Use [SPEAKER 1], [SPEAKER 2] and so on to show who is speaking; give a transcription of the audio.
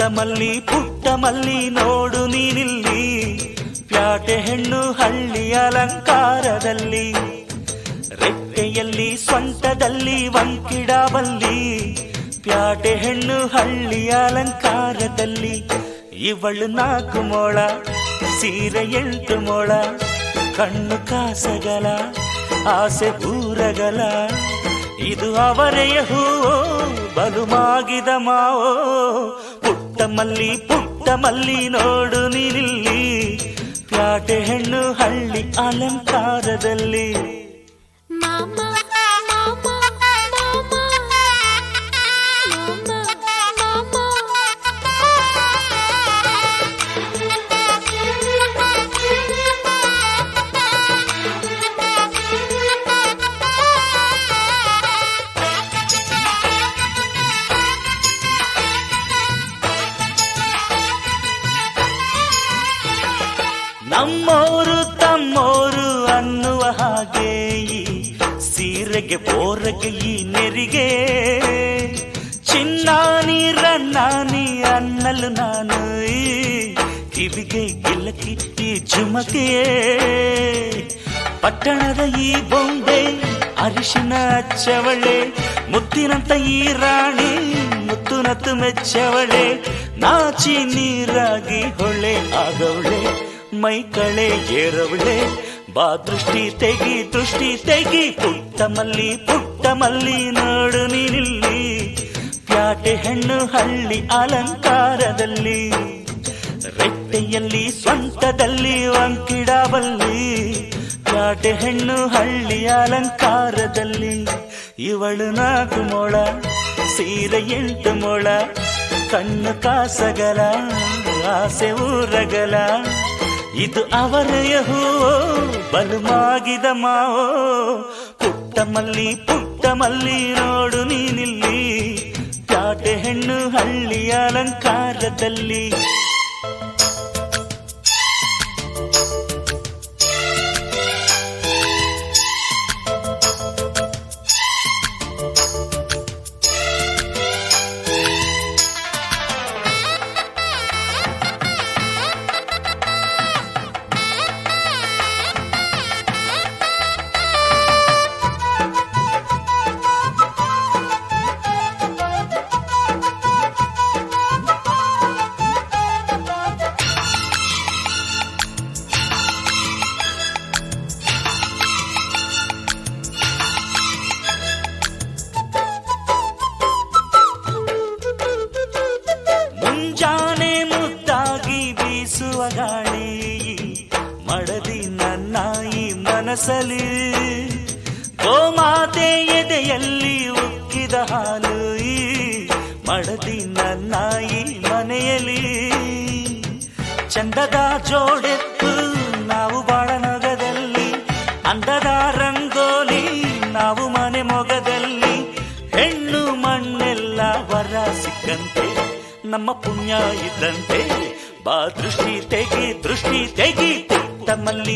[SPEAKER 1] ಮಲ್ಲಿ ಪುಟ್ಟ ಮಲ್ಲಿ ನೋಡು ನೀನಿಲ್ಲಿ. ಪ್ಯಾಟೆ ಹೆಣ್ಣು ಹಳ್ಳಿ ಅಲಂಕಾರದಲ್ಲಿ. ರೆಟ್ಟೆಯಲ್ಲಿ ಸ್ವಂಟದಲ್ಲಿ ವಂಕಿಡಬಲ್ಲಿ ಪ್ಯಾಟೆ ಹೆಣ್ಣು ಹಳ್ಳಿ ಅಲಂಕಾರದಲ್ಲಿ. ಇವಳು ನಾಲ್ಕು ಮೋಳ, ಸೀರೆ ಎಂಟು ಮೋಳ. ಕಣ್ಣು ಕಾಸಗಲ, ಆಸೆ ಊರಗಲ ಇದು ಅವರೆಯ ಬಲು ಮಾಗಿದ ಮಾವೋ, ಪುಟ್ಟ ಮಲ್ಲಿ ಪುಟ್ಟ ಮಲ್ಲಿ ನೋಡು ನೀನಿಲ್ಲಿ, ಪ್ಯಾಟೆ ಹೆಣ್ಣು ಹಳ್ಳಿ ಅಲಂಕಾರದಲ್ಲಿ. ನಮ್ಮೋರು ತಮ್ಮೋರು ಅನ್ನುವ ಹಾಗೆ ಈ ಸೀರೆಗೆ ಬೋರಗೆ ಈ ನೆರಿಗೆ ಚಿನ್ನಾನಿ ರನ್ನಾನಿ ಅನ್ನಲು ನಾನು ಈ ಕಿವಿಗೆ ಗಿಲ್ಲಕಿ ಈ ಜುಮಕೆ ಪಟ್ಟಣದ ಈ ಬೊಂಬೆ ಅರಿಶಿನ ಹಚ್ಚವಳೆ ಮುತ್ತಿನಂತ ಈ ರಾಣಿ ಮುತ್ತು ನತ್ತು ಮೆಚ್ಚವಳೆ ನಾಚಿ ನೀರಾಗಿ ಹೊಳೆ ಆಗವಳೆ ಮೈ ಕಳೆ ಏರವಳೆ. ಬಾ ದೃಷ್ಟಿ ತೆಗಿ ದೃಷ್ಟಿ ತೆಗಿ. ಪುಟ್ಟ ಮಲ್ಲಿ ಪುಟ್ಟ ಮಲ್ಲಿ ನೋಡು ನೀನಿಲ್ಲಿ. ಪ್ಯಾಟೆ ಹೆಣ್ಣು ಹಳ್ಳಿ ಅಲಂಕಾರದಲ್ಲಿ. ರೆಟ್ಟೆಯಲ್ಲಿ ಸ್ವಂತದಲ್ಲಿ ವಂಕಿಡಬಲ್ಲಿ ಪ್ಯಾಟೆ ಹೆಣ್ಣು ಹಳ್ಳಿ ಅಲಂಕಾರದಲ್ಲಿ. ಇವಳು ನಾಲ್ಕು ಮೊಳ, ಸೀರೆ ಎಂಟು ಮೊಳ, ಕಣ್ಣು ಕಾಸಗಲ, ಆಸೆ ಊರಗಲ. ಇದು ಅವರ ಹೂವೋ ಬಲು ಮಾಗಿದ ಮಾವೋ. ಪುಟ್ಟ ಮಲ್ಲಿ ಪುಟ್ಟ ಮಲ್ಲಿ ನೋಡು ನೀನಿಲ್ಲಿ. ಕಾಟೆ ಹೆಣ್ಣು ಹಳ್ಳಿ ಅಲಂಕಾರದಲ್ಲಿ. ಮಡದಿ ನನ್ನ ಈ ಮನಸಲಿ ಗೋಮಾತೆ ಎದೆಯಲ್ಲಿ ಉಕ್ಕಿದ ಹಾಲು ಈ ಮಡದಿ ನನ್ನ ಈ ಮನೆಯಲ್ಲಿ. ಚಂದದ ಜೋಡೆತ್ತು ನಾವು ಬಾಳ ನಗದಲ್ಲಿ ಅಂದದ ರಂಗೋಲಿ ನಾವು ಮನೆ ಮೊಗದಲ್ಲಿ. ಹೆಣ್ಣು ಮಣ್ಣೆಲ್ಲ ವರ ಸಿಕ್ಕಂತೆ, ನಮ್ಮ ಪುಣ್ಯ ಇದ್ದಂತೆ. ಬಾ ದೃಷ್ಟಿ ತೆಗಿ ದೃಷ್ಟಿ ತೆಗಿ ಪುಟ್ಟ ಮಲ್ಲಿ